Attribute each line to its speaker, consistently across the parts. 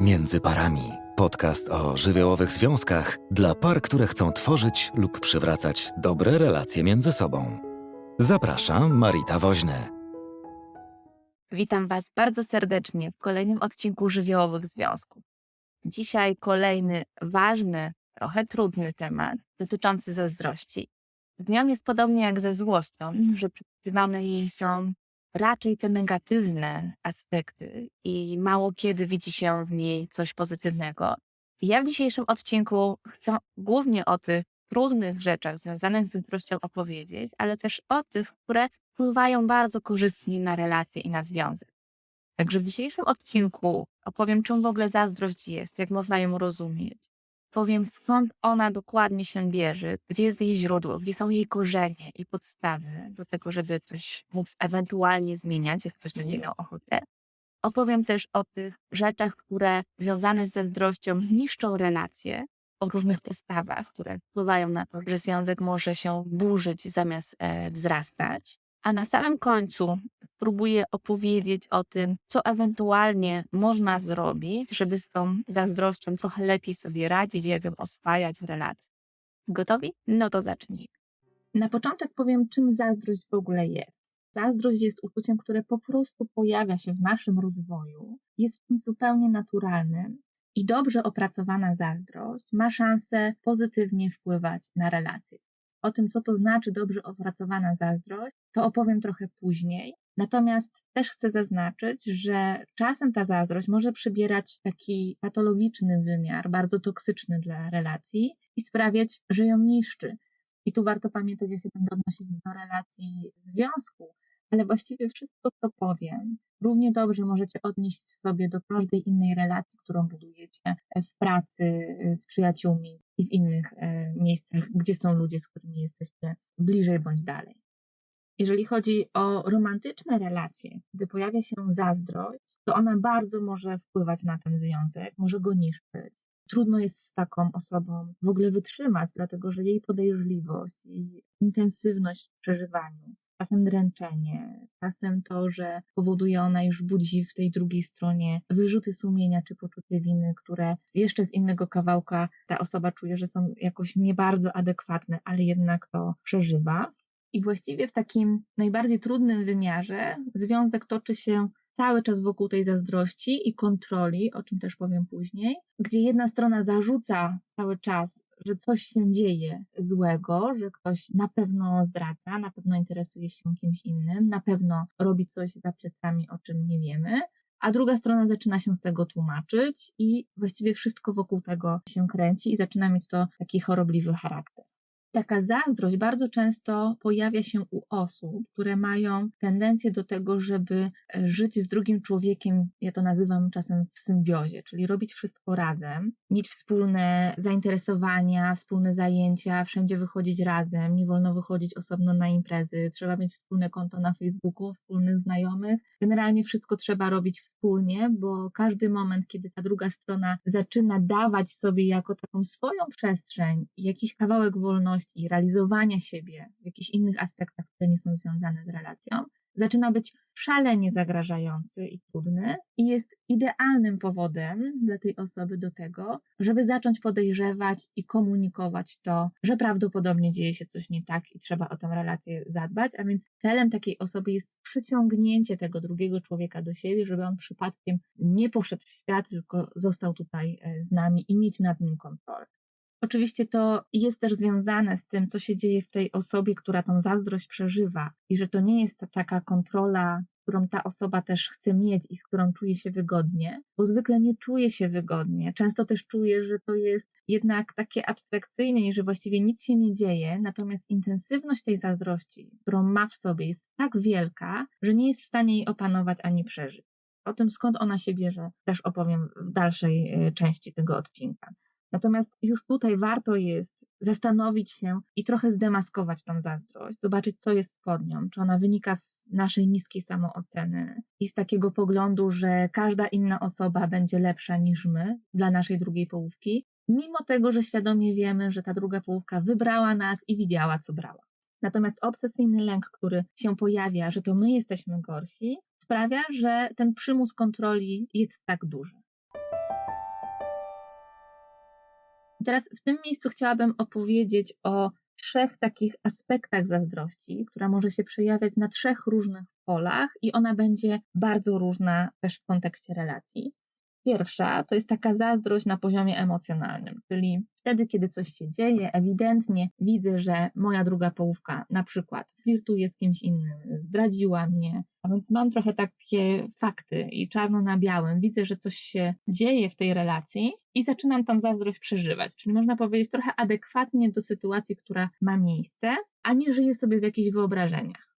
Speaker 1: Między parami. Podcast o żywiołowych związkach dla par, które chcą tworzyć lub przywracać dobre relacje między sobą. Zapraszam Marita Woźny.
Speaker 2: Witam Was bardzo serdecznie w kolejnym odcinku Żywiołowych Związków. Dzisiaj kolejny ważny, trochę trudny temat dotyczący zazdrości. Z nią jest podobnie jak ze złością, że przypisywane jej są raczej te negatywne aspekty i mało kiedy widzi się w niej coś pozytywnego. Ja w dzisiejszym odcinku chcę głównie o tych trudnych rzeczach związanych z zazdrością opowiedzieć, ale też o tych, które wpływają bardzo korzystnie na relacje i na związek. Także w dzisiejszym odcinku opowiem, czym w ogóle zazdrość jest, jak można ją rozumieć. Powiem, skąd ona dokładnie się bierze, gdzie jest jej źródło, gdzie są jej korzenie i podstawy do tego, żeby coś móc ewentualnie zmieniać, jak ktoś będzie miał ochotę. Opowiem też o tych rzeczach, które związane z zazdrością niszczą relacje, o różnych postawach, które wpływają na to, że związek może się burzyć zamiast e, wzrastać. A na samym końcu spróbuję opowiedzieć o tym, co ewentualnie można zrobić, żeby z tą zazdrością trochę lepiej sobie radzić, jak ją oswajać w relacji. Gotowi? No to zacznijmy. Na początek powiem, czym zazdrość w ogóle jest. Zazdrość jest uczuciem, które po prostu pojawia się w naszym rozwoju, jest czymś zupełnie naturalnym i dobrze opracowana zazdrość ma szansę pozytywnie wpływać na relacje. O tym, co to znaczy dobrze opracowana zazdrość, to opowiem trochę później. Natomiast też chcę zaznaczyć, że czasem ta zazdrość może przybierać taki patologiczny wymiar, bardzo toksyczny dla relacji i sprawiać, że ją niszczy. I tu warto pamiętać, się będę odnosić do relacji związku, ale właściwie wszystko, co powiem, równie dobrze możecie odnieść sobie do każdej innej relacji, którą budujecie w pracy, z przyjaciółmi i w innych e, miejscach, gdzie są ludzie, z którymi jesteście bliżej bądź dalej. Jeżeli chodzi o romantyczne relacje, gdy pojawia się zazdrość, to ona bardzo może wpływać na ten związek, może go niszczyć. Trudno jest z taką osobą w ogóle wytrzymać, dlatego że jej podejrzliwość i intensywność w przeżywaniu czasem dręczenie, czasem to, że powoduje ona już budzi w tej drugiej stronie wyrzuty sumienia czy poczucie winy, które jeszcze z innego kawałka ta osoba czuje, że są jakoś nie bardzo adekwatne, ale jednak to przeżywa. I właściwie w takim najbardziej trudnym wymiarze związek toczy się cały czas wokół tej zazdrości i kontroli, o czym też powiem później, gdzie jedna strona zarzuca cały czas że coś się dzieje złego, że ktoś na pewno zdradza, na pewno interesuje się kimś innym, na pewno robi coś za plecami, o czym nie wiemy, a druga strona zaczyna się z tego tłumaczyć i właściwie wszystko wokół tego się kręci i zaczyna mieć to taki chorobliwy charakter. Taka zazdrość bardzo często pojawia się u osób, które mają tendencję do tego, żeby e, żyć z drugim człowiekiem, ja to nazywam czasem w symbiozie, czyli robić wszystko razem, mieć wspólne zainteresowania, wspólne zajęcia, wszędzie wychodzić razem, nie wolno wychodzić osobno na imprezy, trzeba mieć wspólne konto na Facebooku, wspólnych znajomych. Generalnie wszystko trzeba robić wspólnie, bo każdy moment, kiedy ta druga strona zaczyna dawać sobie jako taką swoją przestrzeń, jakiś kawałek wolności, i realizowania siebie w jakichś innych aspektach, które nie są związane z relacją, zaczyna być szalenie zagrażający i trudny i jest idealnym powodem dla tej osoby do tego, żeby zacząć podejrzewać i komunikować to, że prawdopodobnie dzieje się coś nie tak i trzeba o tę relację zadbać, a więc celem takiej osoby jest przyciągnięcie tego drugiego człowieka do siebie, żeby on przypadkiem nie poszedł w świat, tylko został tutaj e, z nami i mieć nad nim kontrolę. Oczywiście to jest też związane z tym, co się dzieje w tej osobie, która tą zazdrość przeżywa, i że to nie jest ta taka kontrola, którą ta osoba też chce mieć i z którą czuje się wygodnie, bo zwykle nie czuje się wygodnie. Często też czuje, że to jest jednak takie abstrakcyjne i że właściwie nic się nie dzieje, natomiast intensywność tej zazdrości, którą ma w sobie, jest tak wielka, że nie jest w stanie jej opanować ani przeżyć. O tym, skąd ona się bierze, też opowiem w dalszej e, części tego odcinka. Natomiast już tutaj warto jest zastanowić się i trochę zdemaskować tą zazdrość, zobaczyć, co jest pod nią, czy ona wynika z naszej niskiej samooceny i z takiego poglądu, że każda inna osoba będzie lepsza niż my dla naszej drugiej połówki, mimo tego, że świadomie wiemy, że ta druga połówka wybrała nas i widziała, co brała. Natomiast obsesyjny lęk, który się pojawia, że to my jesteśmy gorsi, sprawia, że ten przymus kontroli jest tak duży. Teraz w tym miejscu chciałabym opowiedzieć o trzech takich aspektach zazdrości, która może się przejawiać na trzech różnych polach i ona będzie bardzo różna też w kontekście relacji. Pierwsza to jest taka zazdrość na poziomie emocjonalnym, czyli wtedy, kiedy coś się dzieje, ewidentnie widzę, że moja druga połówka na przykład flirtuje z kimś innym, zdradziła mnie, a więc mam trochę takie fakty i czarno na białym, widzę, że coś się dzieje w tej relacji i zaczynam tą zazdrość przeżywać, czyli można powiedzieć trochę adekwatnie do sytuacji, która ma miejsce, a nie żyję sobie w jakichś wyobrażeniach.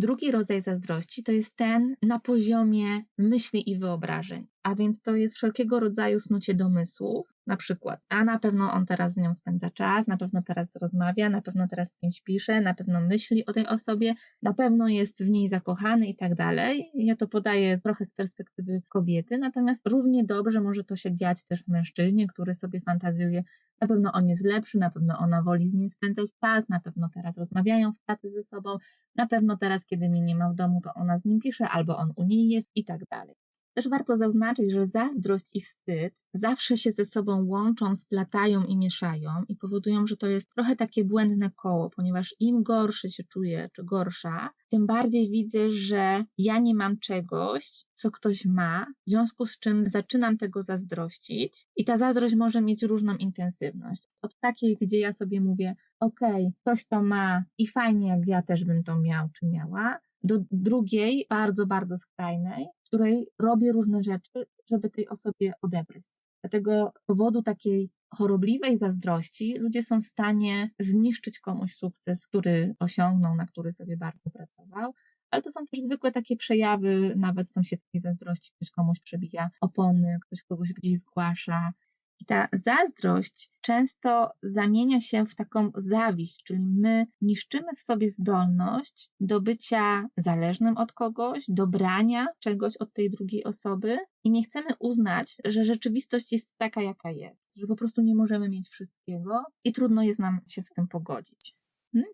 Speaker 2: Drugi rodzaj zazdrości to jest ten na poziomie myśli i wyobrażeń, a więc to jest wszelkiego rodzaju snucie domysłów, na przykład, a na pewno on teraz z nią spędza czas, na pewno teraz rozmawia, na pewno teraz z kimś pisze, na pewno myśli o tej osobie, na pewno jest w niej zakochany i tak dalej. Ja to podaję trochę z perspektywy kobiety, natomiast równie dobrze może to się dziać też w mężczyźnie, który sobie fantazjuje, na pewno on jest lepszy, na pewno ona woli z nim spędzać czas, na pewno teraz rozmawiają w pracy ze sobą, na pewno teraz, kiedy mnie nie ma w domu, to ona z nim pisze, albo on u niej jest i tak dalej. Też warto zaznaczyć, że zazdrość i wstyd zawsze się ze sobą łączą, splatają i mieszają i powodują, że to jest trochę takie błędne koło, ponieważ im gorszy się czuję, czy gorsza, tym bardziej widzę, że ja nie mam czegoś, co ktoś ma, w związku z czym zaczynam tego zazdrościć i ta zazdrość może mieć różną intensywność. Od takiej, gdzie ja sobie mówię, okej, ktoś to ma i fajnie, jak ja też bym to miał czy miała, do drugiej, bardzo, bardzo skrajnej, której robię różne rzeczy, żeby tej osobie odebrać. Dlatego z powodu takiej chorobliwej zazdrości ludzie są w stanie zniszczyć komuś sukces, który osiągnął, na który sobie bardzo pracował. Ale to są też zwykłe takie przejawy, nawet sąsiedzkiej zazdrości. Ktoś komuś przebija opony, ktoś kogoś gdzieś zgłasza, i ta zazdrość często zamienia się w taką zawiść, czyli my niszczymy w sobie zdolność do bycia zależnym od kogoś, do brania czegoś od tej drugiej osoby i nie chcemy uznać, że rzeczywistość jest taka, jaka jest, że po prostu nie możemy mieć wszystkiego i trudno jest nam się z tym pogodzić. Hmm?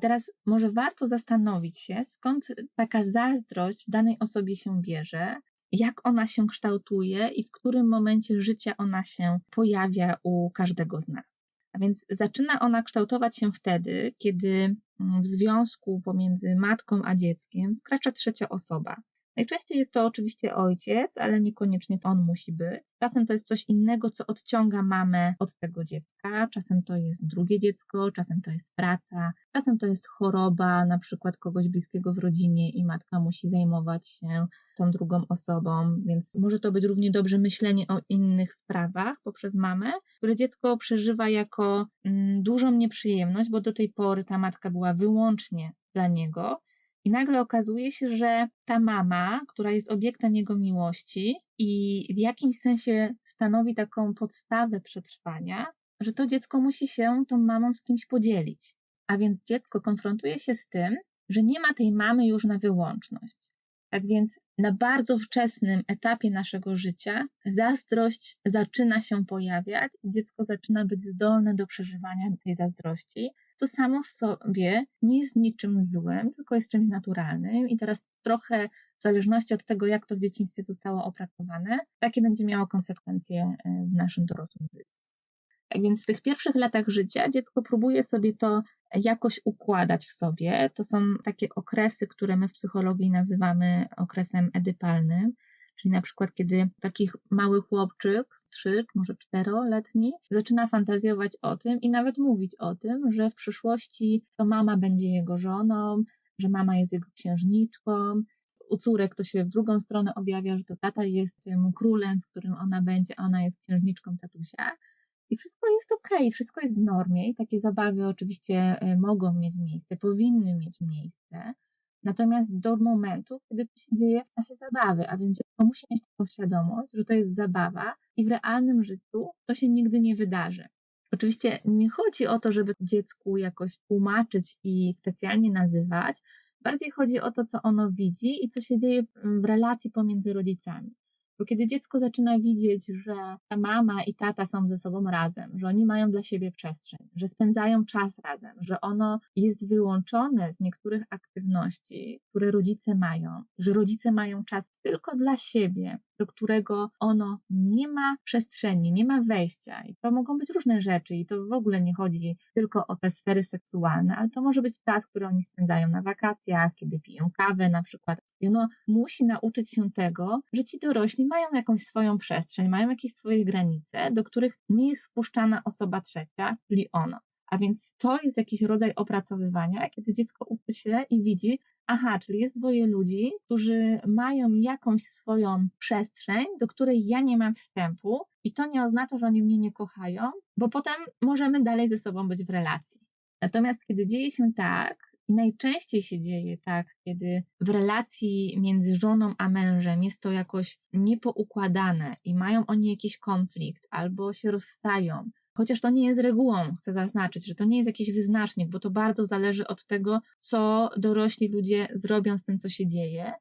Speaker 2: Teraz może warto zastanowić się, skąd taka zazdrość w danej osobie się bierze, jak ona się kształtuje i w którym momencie życia ona się pojawia u każdego z nas. A więc zaczyna ona kształtować się wtedy, kiedy w związku pomiędzy matką a dzieckiem wkracza trzecia osoba. Najczęściej jest to oczywiście ojciec, ale niekoniecznie to on musi być. Czasem to jest coś innego, co odciąga mamę od tego dziecka, czasem to jest drugie dziecko, czasem to jest praca, czasem to jest choroba, na przykład kogoś bliskiego w rodzinie i matka musi zajmować się tą drugą osobą, więc może to być równie dobrze myślenie o innych sprawach poprzez mamę, które dziecko przeżywa jako mm, dużą nieprzyjemność, bo do tej pory ta matka była wyłącznie dla niego i nagle okazuje się, że ta mama, która jest obiektem jego miłości i w jakimś sensie stanowi taką podstawę przetrwania, że to dziecko musi się tą mamą z kimś podzielić. A więc dziecko konfrontuje się z tym, że nie ma tej mamy już na wyłączność. Tak więc na bardzo wczesnym etapie naszego życia zazdrość zaczyna się pojawiać i dziecko zaczyna być zdolne do przeżywania tej zazdrości, co samo w sobie nie jest niczym złym, tylko jest czymś naturalnym. I teraz trochę w zależności od tego, jak to w dzieciństwie zostało opracowane, takie będzie miało konsekwencje e, w naszym dorosłym życiu. Tak więc w tych pierwszych latach życia dziecko próbuje sobie to jakoś układać w sobie. To są takie okresy, które my w psychologii nazywamy okresem edypalnym, czyli na przykład kiedy taki mały chłopczyk, trzy, może czteroletni, zaczyna fantazjować o tym i nawet mówić o tym, że w przyszłości to mama będzie jego żoną, że mama jest jego księżniczką. U córek to się w drugą stronę objawia, że to tata jest tym królem, z którym ona będzie, ona jest księżniczką tatusia i wszystko jest ok, wszystko jest w normie i takie zabawy oczywiście e, mogą mieć miejsce, powinny mieć miejsce. Natomiast do momentu, kiedy to się dzieje w czasie zabawy, a więc dziecko musi mieć taką świadomość, że to jest zabawa i w realnym życiu to się nigdy nie wydarzy. Oczywiście nie chodzi o to, żeby dziecku jakoś tłumaczyć i specjalnie nazywać, bardziej chodzi o to, co ono widzi i co się dzieje w relacji pomiędzy rodzicami. Bo kiedy dziecko zaczyna widzieć, że ta mama i tata są ze sobą razem, że oni mają dla siebie przestrzeń, że spędzają czas razem, że ono jest wyłączone z niektórych aktywności, które rodzice mają, że rodzice mają czas tylko dla siebie, do którego ono nie ma przestrzeni, nie ma wejścia. I to mogą być różne rzeczy, i to w ogóle nie chodzi tylko o te sfery seksualne, ale to może być czas, który oni spędzają na wakacjach, kiedy piją kawę na przykład. I ono musi nauczyć się tego, że ci dorośli mają jakąś swoją przestrzeń, mają jakieś swoje granice, do których nie jest wpuszczana osoba trzecia, czyli ono. A więc to jest jakiś rodzaj opracowywania, kiedy dziecko uczy się i widzi, aha, czyli jest dwoje ludzi, którzy mają jakąś swoją przestrzeń, do której ja nie mam wstępu, i to nie oznacza, że oni mnie nie kochają, bo potem możemy dalej ze sobą być w relacji. Natomiast kiedy dzieje się tak, i najczęściej się dzieje tak, kiedy w relacji między żoną a mężem jest to jakoś niepoukładane i mają oni jakiś konflikt albo się rozstają, Chociaż to nie jest regułą, chcę zaznaczyć, że to nie jest jakiś wyznacznik, bo to bardzo zależy od tego, co dorośli ludzie zrobią z tym, co się dzieje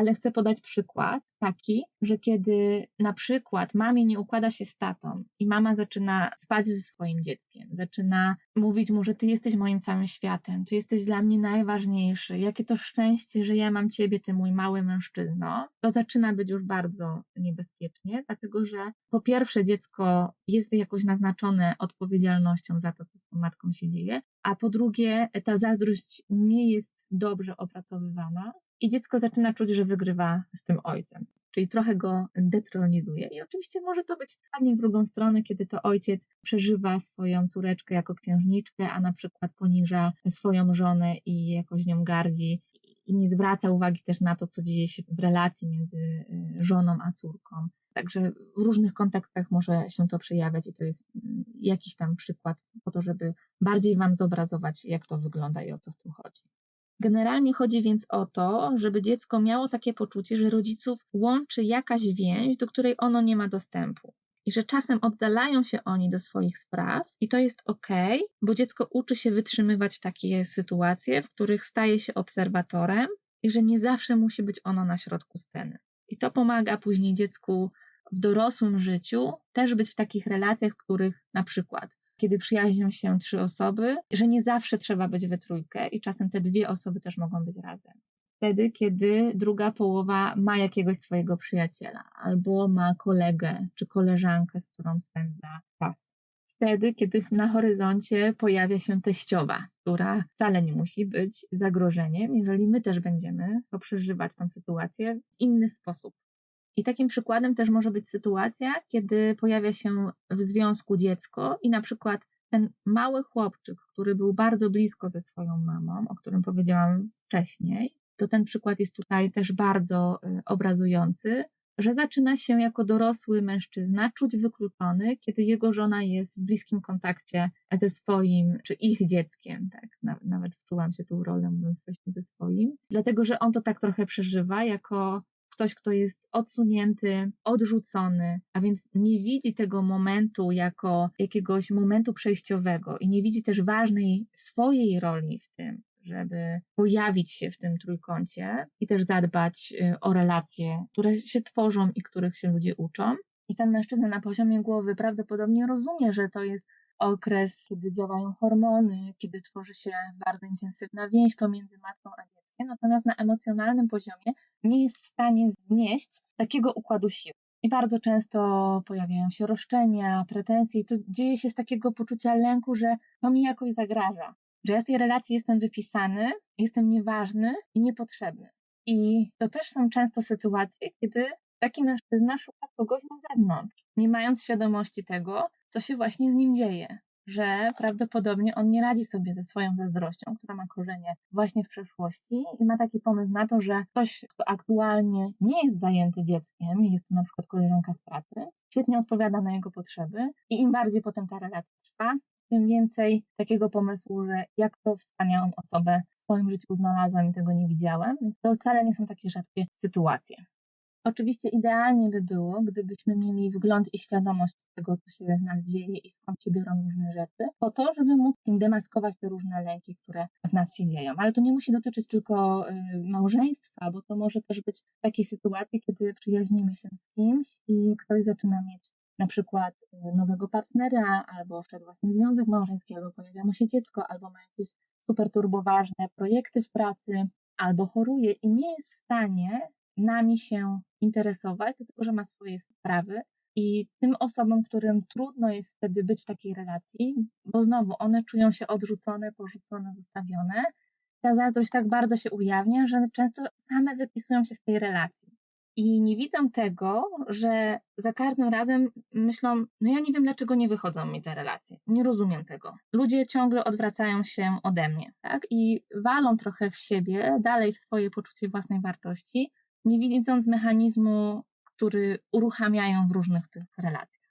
Speaker 2: ale chcę podać przykład taki, że kiedy na przykład mamie nie układa się z tatą i mama zaczyna spać ze swoim dzieckiem, zaczyna mówić mu, że ty jesteś moim całym światem, ty jesteś dla mnie najważniejszy, jakie to szczęście, że ja mam ciebie, ty mój mały mężczyzno, to zaczyna być już bardzo niebezpiecznie, dlatego że po pierwsze dziecko jest jakoś naznaczone odpowiedzialnością za to, co z tą matką się dzieje, a po drugie ta zazdrość nie jest dobrze opracowywana, i dziecko zaczyna czuć, że wygrywa z tym ojcem. Czyli trochę go detronizuje. I oczywiście może to być ładnie w drugą stronę, kiedy to ojciec przeżywa swoją córeczkę jako księżniczkę, a na przykład poniża swoją żonę i jakoś nią gardzi i nie zwraca uwagi też na to, co dzieje się w relacji między y, żoną a córką. Także w różnych kontekstach może się to przejawiać i to jest mm, jakiś tam przykład po to, żeby bardziej Wam zobrazować, jak to wygląda i o co w tym chodzi. Generalnie chodzi więc o to, żeby dziecko miało takie poczucie, że rodziców łączy jakaś więź, do której ono nie ma dostępu. I że czasem oddalają się oni do swoich spraw, i to jest ok, bo dziecko uczy się wytrzymywać takie sytuacje, w których staje się obserwatorem, i że nie zawsze musi być ono na środku sceny. I to pomaga później dziecku w dorosłym życiu też być w takich relacjach, w których na przykład kiedy przyjaźnią się trzy osoby, że nie zawsze trzeba być we trójkę i czasem te dwie osoby też mogą być razem. Wtedy, kiedy druga połowa ma jakiegoś swojego przyjaciela, albo ma kolegę czy koleżankę, z którą spędza czas. Wtedy, kiedy na horyzoncie pojawia się teściowa, która wcale nie musi być zagrożeniem, jeżeli my też będziemy przeżywać tą sytuację w inny sposób. I takim przykładem też może być sytuacja, kiedy pojawia się w związku dziecko i na przykład ten mały chłopczyk, który był bardzo blisko ze swoją mamą, o którym powiedziałam wcześniej, to ten przykład jest tutaj też bardzo y, obrazujący, że zaczyna się jako dorosły mężczyzna czuć wykluczony, kiedy jego żona jest w bliskim kontakcie ze swoim czy ich dzieckiem. Tak? Nawet wczułam się tą rolę, mówiąc właśnie ze swoim, dlatego że on to tak trochę przeżywa jako ktoś, kto jest odsunięty, odrzucony, a więc nie widzi tego momentu jako jakiegoś momentu przejściowego i nie widzi też ważnej swojej roli w tym, żeby pojawić się w tym trójkącie i też zadbać y, o relacje, które się tworzą i których się ludzie uczą. I ten mężczyzna na poziomie głowy prawdopodobnie rozumie, że to jest okres, kiedy działają hormony, kiedy tworzy się bardzo intensywna więź pomiędzy matką a dzieckiem natomiast na emocjonalnym poziomie nie jest w stanie znieść takiego układu sił. I bardzo często pojawiają się roszczenia, pretensje, i to dzieje się z takiego poczucia lęku, że to mi jakoś zagraża, że ja z tej relacji jestem wypisany, jestem nieważny i niepotrzebny. I to też są często sytuacje, kiedy taki mężczyzna szuka kogoś na zewnątrz, nie mając świadomości tego, co się właśnie z nim dzieje że prawdopodobnie on nie radzi sobie ze swoją zazdrością, która ma korzenie właśnie w przeszłości i ma taki pomysł na to, że ktoś, kto aktualnie nie jest zajęty dzieckiem, jest to na przykład koleżanka z pracy, świetnie odpowiada na jego potrzeby i im bardziej potem ta relacja trwa, tym więcej takiego pomysłu, że jak to wspaniałą osobę w swoim życiu znalazłam i tego nie widziałem, więc to wcale nie są takie rzadkie sytuacje. Oczywiście idealnie by było, gdybyśmy mieli wgląd i świadomość tego, co się w nas dzieje i skąd się biorą różne rzeczy, po to, żeby móc demaskować te różne lęki, które w nas się dzieją. Ale to nie musi dotyczyć tylko y, małżeństwa, bo to może też być takie sytuacje, kiedy przyjaźnimy się z kimś i ktoś zaczyna mieć na przykład y, nowego partnera, albo wszedł właśnie w związek małżeński, albo pojawia mu się dziecko, albo ma jakieś super turboważne projekty w pracy, albo choruje i nie jest w stanie nami się interesować, dlatego że ma swoje sprawy. I tym osobom, którym trudno jest wtedy być w takiej relacji, bo znowu one czują się odrzucone, porzucone, zostawione, ta zazdrość tak bardzo się ujawnia, że często same wypisują się z tej relacji. I nie widzą tego, że za każdym razem myślą, no ja nie wiem, dlaczego nie wychodzą mi te relacje. Nie rozumiem tego. Ludzie ciągle odwracają się ode mnie, tak? I walą trochę w siebie, dalej w swoje poczucie własnej wartości, nie widząc mechanizmu, który uruchamiają w różnych tych relacjach.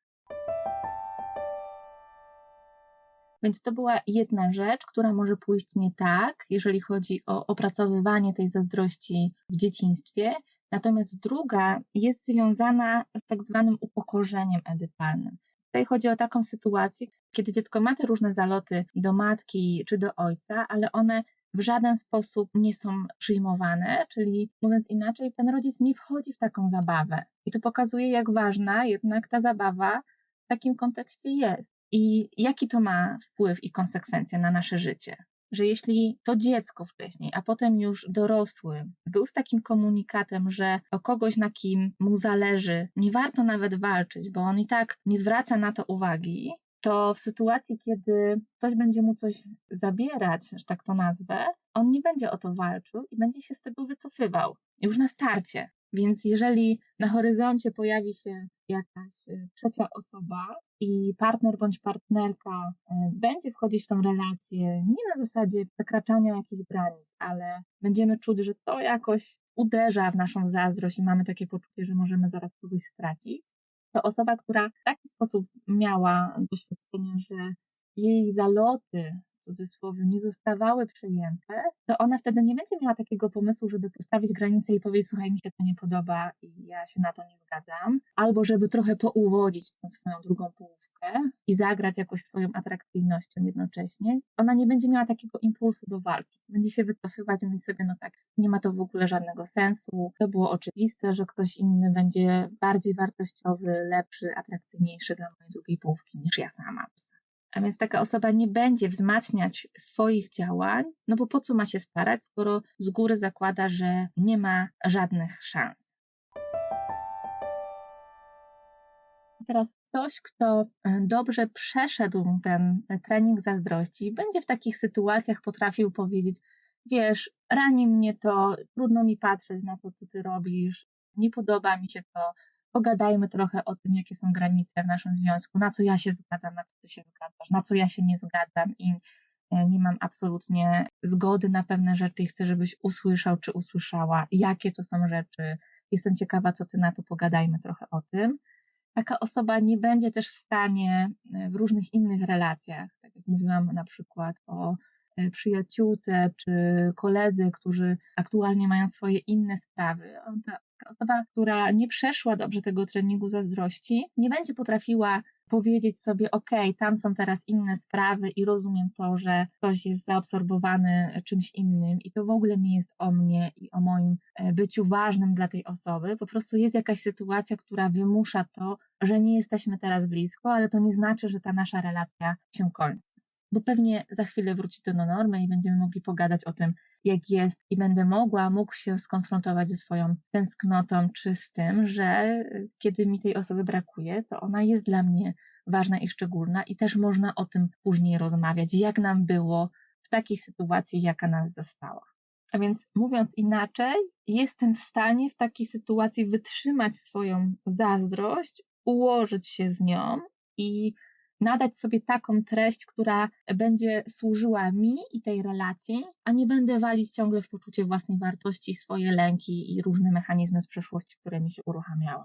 Speaker 2: Więc to była jedna rzecz, która może pójść nie tak, jeżeli chodzi o opracowywanie tej zazdrości w dzieciństwie. Natomiast druga jest związana z tak zwanym upokorzeniem edypalnym. Tutaj chodzi o taką sytuację, kiedy dziecko ma te różne zaloty do matki czy do ojca, ale one w żaden sposób nie są przyjmowane, czyli mówiąc inaczej, ten rodzic nie wchodzi w taką zabawę. I to pokazuje, jak ważna jednak ta zabawa w takim kontekście jest i jaki to ma wpływ i konsekwencje na nasze życie. Że jeśli to dziecko wcześniej, a potem już dorosły, był z takim komunikatem, że o kogoś, na kim mu zależy, nie warto nawet walczyć, bo on i tak nie zwraca na to uwagi, to w sytuacji, kiedy ktoś będzie mu coś zabierać, że tak to nazwę, on nie będzie o to walczył i będzie się z tego wycofywał już na starcie. Więc jeżeli na horyzoncie pojawi się jakaś y, trzecia osoba i partner bądź partnerka y, będzie wchodzić w tą relację nie na zasadzie przekraczania jakichś granic, ale będziemy czuć, że to jakoś uderza w naszą zazdrość i mamy takie poczucie, że możemy zaraz kogoś stracić, to osoba, która w taki sposób miała doświadczenie, że jej zaloty cudzysłowie nie zostawały przyjęte, to ona wtedy nie będzie miała takiego pomysłu, żeby postawić granicę i powiedzieć, słuchaj, mi się to nie podoba i ja się na to nie zgadzam, albo żeby trochę pouwodzić tę swoją drugą połówkę i zagrać jakoś swoją atrakcyjnością jednocześnie. Ona nie będzie miała takiego impulsu do walki. Będzie się wycofywać i myśli sobie, no tak, nie ma to w ogóle żadnego sensu. To było oczywiste, że ktoś inny będzie bardziej wartościowy, lepszy, atrakcyjniejszy dla mojej drugiej połówki niż ja sama. A więc taka osoba nie będzie wzmacniać swoich działań, no bo po co ma się starać, skoro z góry zakłada, że nie ma żadnych szans. Teraz ktoś, kto e, dobrze przeszedł ten trening zazdrości, będzie w takich sytuacjach potrafił powiedzieć: Wiesz, rani mnie to, trudno mi patrzeć na to, co ty robisz, nie podoba mi się to, pogadajmy trochę o tym, jakie są granice w naszym związku, na co ja się zgadzam, na co ty się zgadzasz, na co ja się nie zgadzam i e, nie mam absolutnie zgody na pewne rzeczy i chcę, żebyś usłyszał czy usłyszała, jakie to są rzeczy. Jestem ciekawa, co ty na to, pogadajmy trochę o tym. Taka osoba nie będzie też w stanie e, w różnych innych relacjach, tak jak mówiłam na przykład o przyjaciółce czy koledzy, którzy aktualnie mają swoje inne sprawy. Ta osoba, która nie przeszła dobrze tego treningu zazdrości, nie będzie potrafiła powiedzieć sobie, ok, tam są teraz inne sprawy i rozumiem to, że ktoś jest zaabsorbowany czymś innym i to w ogóle nie jest o mnie i o moim e, byciu ważnym dla tej osoby. Po prostu jest jakaś sytuacja, która wymusza to, że nie jesteśmy teraz blisko, ale to nie znaczy, że ta nasza relacja się kończy bo pewnie za chwilę wróci to do normy i będziemy mogli pogadać o tym, jak jest, i będę mogła, mógł się skonfrontować ze swoją tęsknotą, czy z tym, że y, kiedy mi tej osoby brakuje, to ona jest dla mnie ważna i szczególna, i też można o tym później rozmawiać, jak nam było w takiej sytuacji, jaka nas zastała. A więc mówiąc inaczej, jestem w stanie w takiej sytuacji wytrzymać swoją zazdrość, ułożyć się z nią i nadać sobie taką treść, która będzie służyła mi i tej relacji, a nie będę walić ciągle w poczucie własnej wartości, swoje lęki i różne mechanizmy z przeszłości, które mi się uruchamiały.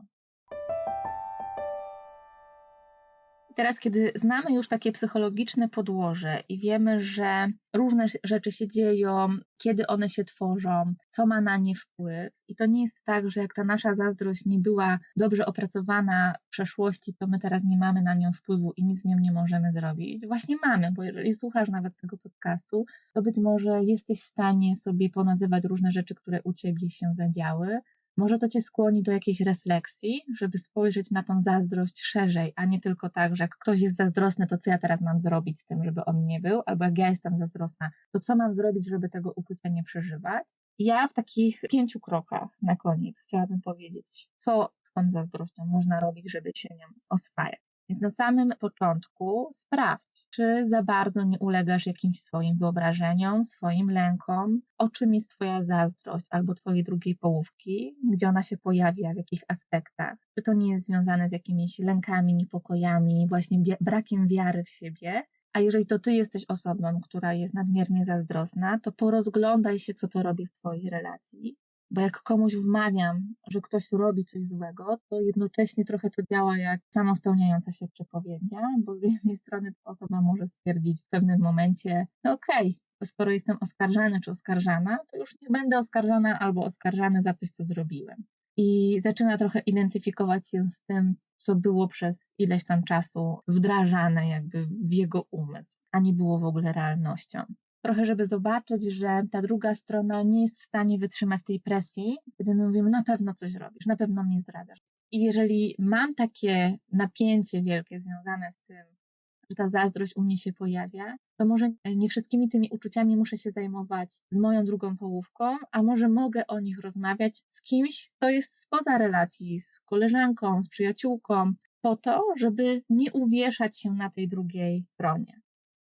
Speaker 2: Teraz, kiedy znamy już takie psychologiczne podłoże i wiemy, że różne rzeczy się dzieją, kiedy one się tworzą, co ma na nie wpływ, i to nie jest tak, że jak ta nasza zazdrość nie była dobrze opracowana w przeszłości, to my teraz nie mamy na nią wpływu i nic z nią nie możemy zrobić. Właśnie mamy, bo jeżeli słuchasz nawet tego podcastu, to być może jesteś w stanie sobie ponazywać różne rzeczy, które u ciebie się zadziały, może to cię skłoni do jakiejś refleksji, żeby spojrzeć na tą zazdrość szerzej, a nie tylko tak, że jak ktoś jest zazdrosny, to co ja teraz mam zrobić z tym, żeby on nie był, albo jak ja jestem zazdrosna, to co mam zrobić, żeby tego uczucia nie przeżywać. Ja w takich pięciu krokach na koniec chciałabym powiedzieć, co z tą zazdrością można robić, żeby się nią oswajać. Więc na samym początku sprawdź, czy za bardzo nie ulegasz jakimś swoim wyobrażeniom, swoim lękom, o czym jest Twoja zazdrość albo Twojej drugiej połówki, gdzie ona się pojawia, w jakich aspektach. Czy to nie jest związane z jakimiś lękami, niepokojami, właśnie brakiem wiary w siebie, a jeżeli to ty jesteś osobą, która jest nadmiernie zazdrosna, to porozglądaj się, co to robi w twojej relacji. Bo jak komuś wmawiam, że ktoś robi coś złego, to jednocześnie trochę to działa jak samospełniająca się przepowiednia, bo z jednej strony ta osoba może stwierdzić w pewnym momencie, no okej, okay, skoro jestem oskarżany czy oskarżana, to już nie będę oskarżana albo oskarżany za coś, co zrobiłem. I zaczyna trochę identyfikować się z tym, co było przez ileś tam czasu wdrażane jakby w jego umysł, a nie było w ogóle realnością. Trochę, żeby zobaczyć, że ta druga strona nie jest w stanie wytrzymać tej presji, kiedy my mówimy, na pewno coś robisz, na pewno mnie zdradzasz. I jeżeli mam takie napięcie wielkie związane z tym, że ta zazdrość u mnie się pojawia, to może nie wszystkimi tymi uczuciami muszę się zajmować z moją drugą połówką, a może mogę o nich rozmawiać z kimś, kto jest spoza relacji, z koleżanką, z przyjaciółką, po to, żeby nie uwieszać się na tej drugiej stronie.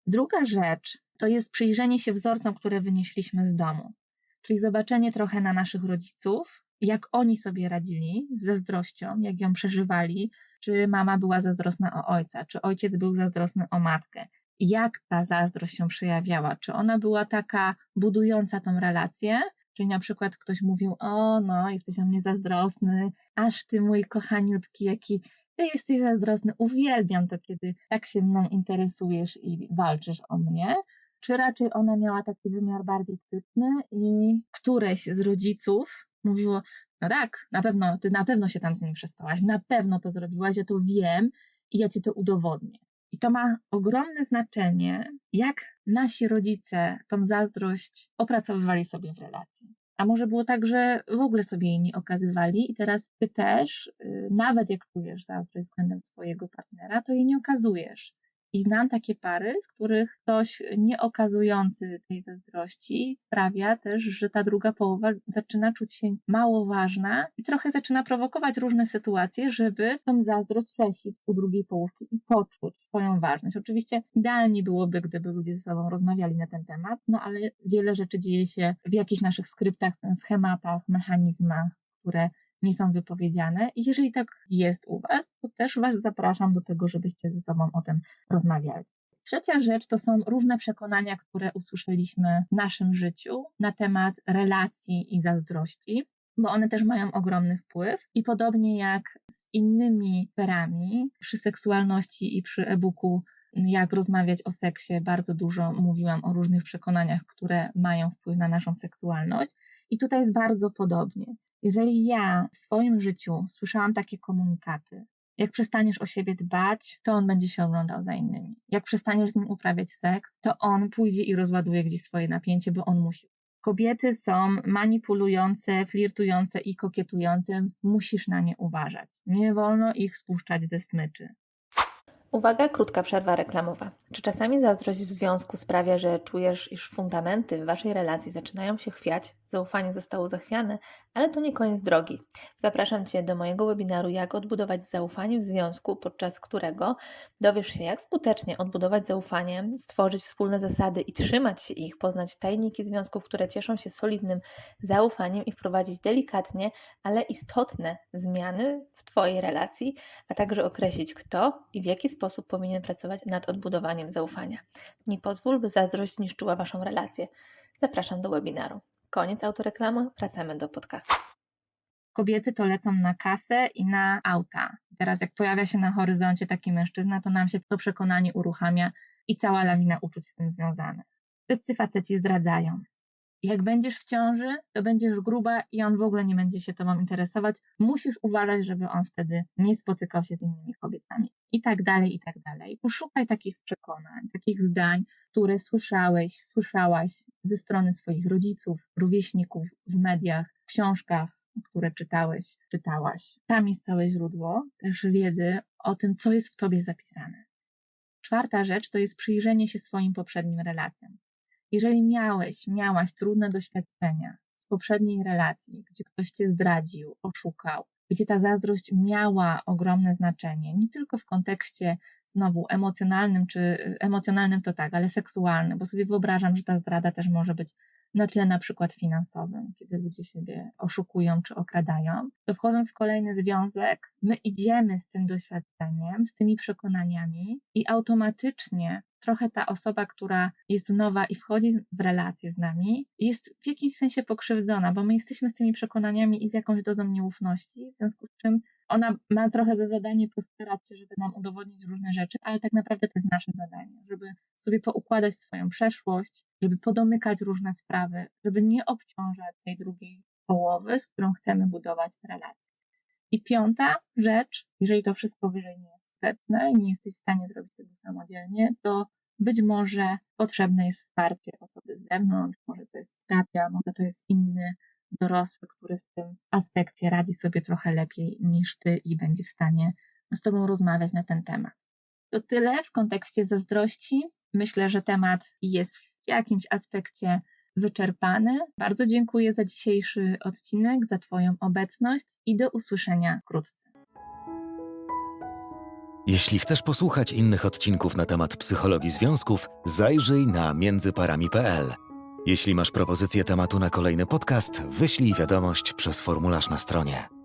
Speaker 2: Druga rzecz to jest przyjrzenie się wzorcom, które wynieśliśmy z domu, czyli zobaczenie trochę na naszych rodziców, jak oni sobie radzili z zazdrością, jak ją przeżywali, czy mama była zazdrosna o ojca, czy ojciec był zazdrosny o matkę, jak ta zazdrość się przejawiała, czy ona była taka budująca tą relację, czyli na przykład ktoś mówił, o no, jesteś o mnie zazdrosny, aż ty mój kochaniutki, jaki ty jesteś zazdrosny, uwielbiam to, kiedy tak się mną interesujesz i walczysz o mnie, czy raczej ona miała taki wymiar bardziej krytyczny i któreś z rodziców mówiło, no tak, na pewno, ty na pewno się tam z nim przespałaś, na pewno to zrobiłaś, ja to wiem i ja ci to udowodnię. I to ma ogromne znaczenie, jak nasi rodzice tą zazdrość opracowywali sobie w relacji. A może było tak, że w ogóle sobie jej nie okazywali i teraz ty też, y, nawet jak czujesz zazdrość względem swojego partnera, to jej nie okazujesz. I znam takie pary, w których ktoś nie okazujący tej zazdrości sprawia też, że ta druga połowa zaczyna czuć się mało ważna i trochę zaczyna prowokować różne sytuacje, żeby tą zazdrość przesić u drugiej połówki i poczuć swoją ważność. Oczywiście idealnie byłoby, gdyby ludzie ze sobą rozmawiali na ten temat, no ale wiele rzeczy dzieje się w jakichś naszych skryptach, schematach, mechanizmach, które nie są wypowiedziane. I jeżeli tak jest u Was, to też Was zapraszam do tego, żebyście ze sobą o tym rozmawiali. Trzecia rzecz to są różne przekonania, które usłyszeliśmy w naszym życiu na temat relacji i zazdrości, bo one też mają ogromny wpływ. I podobnie jak z innymi sferami, przy seksualności i przy e-booku jak rozmawiać o seksie, bardzo dużo mówiłam o różnych przekonaniach, które mają wpływ na naszą seksualność. I tutaj jest bardzo podobnie. Jeżeli ja w swoim życiu słyszałam takie komunikaty, jak przestaniesz o siebie dbać, to on będzie się oglądał za innymi. Jak przestaniesz z nim uprawiać seks, to on pójdzie i rozładuje gdzieś swoje napięcie, bo on musi. Kobiety są manipulujące, flirtujące i kokietujące. Musisz na nie uważać. Nie wolno ich spuszczać ze smyczy.
Speaker 3: Uwaga, krótka przerwa reklamowa. Czy czasami zazdrość w związku sprawia, że czujesz, iż fundamenty w waszej relacji zaczynają się chwiać, zaufanie zostało zachwiane, ale to nie koniec drogi. Zapraszam Cię do mojego webinaru Jak odbudować zaufanie w związku, podczas którego dowiesz się, jak skutecznie odbudować zaufanie, stworzyć wspólne zasady i trzymać się ich, poznać tajniki związków, które cieszą się solidnym zaufaniem i wprowadzić delikatnie, ale istotne zmiany w Twojej relacji, a także określić, kto i w jaki sposób powinien pracować nad odbudowaniem zaufania. Nie pozwól, by zazdrość niszczyła Waszą relację. Zapraszam do webinaru. Koniec autoreklamy, wracamy do podcastu.
Speaker 2: Kobiety to lecą na kasę i na auta. Teraz jak pojawia się na horyzoncie taki mężczyzna, to nam się to przekonanie uruchamia i cała lawina uczuć z tym związanych. Wszyscy faceci zdradzają. Jak będziesz w ciąży, to będziesz gruba i on w ogóle nie będzie się tobą interesować. Musisz uważać, żeby on wtedy nie spotykał się z innymi kobietami. I tak dalej, i tak dalej. Poszukaj takich przekonań, takich zdań, które słyszałeś, słyszałaś ze strony swoich rodziców, rówieśników, w mediach, w książkach, które czytałeś, czytałaś. Tam jest całe źródło też wiedzy o tym, co jest w tobie zapisane. Czwarta rzecz to jest przyjrzenie się swoim poprzednim relacjom. Jeżeli miałeś, miałaś trudne doświadczenia z poprzedniej relacji, gdzie ktoś cię zdradził, oszukał, gdzie ta zazdrość miała ogromne znaczenie, nie tylko w kontekście znowu emocjonalnym, czy emocjonalnym to tak, ale seksualnym, bo sobie wyobrażam, że ta zdrada też może być na tle na przykład finansowym, kiedy ludzie siebie oszukują czy okradają, to wchodząc w kolejny związek, my idziemy z tym doświadczeniem, z tymi przekonaniami i automatycznie trochę ta osoba, która jest nowa i wchodzi w relację z nami, jest w jakimś sensie pokrzywdzona, bo my jesteśmy z tymi przekonaniami i z jakąś dozą nieufności, w związku z czym ona ma trochę za zadanie postarać się, żeby nam udowodnić różne rzeczy, ale tak naprawdę to jest nasze zadanie, żeby sobie poukładać swoją przeszłość, żeby podomykać różne sprawy, żeby nie obciążać tej drugiej połowy, z którą chcemy budować relacje. I piąta rzecz, jeżeli to wszystko wyżej nie jest sprzeczne i nie jesteś w stanie zrobić tego samodzielnie, to być może potrzebne jest wsparcie osoby z zewnątrz, może to jest terapia, może to jest inny dorosły, który w tym aspekcie radzi sobie trochę lepiej niż ty i będzie w stanie z tobą rozmawiać na ten temat. To tyle w kontekście zazdrości. Myślę, że temat jest w jakimś aspekcie wyczerpany. Bardzo dziękuję za dzisiejszy odcinek, za Twoją obecność i do usłyszenia wkrótce.
Speaker 1: Jeśli chcesz posłuchać innych odcinków na temat psychologii związków, zajrzyj na międzyparami.pl. Jeśli masz propozycję tematu na kolejny podcast, wyślij wiadomość przez formularz na stronie.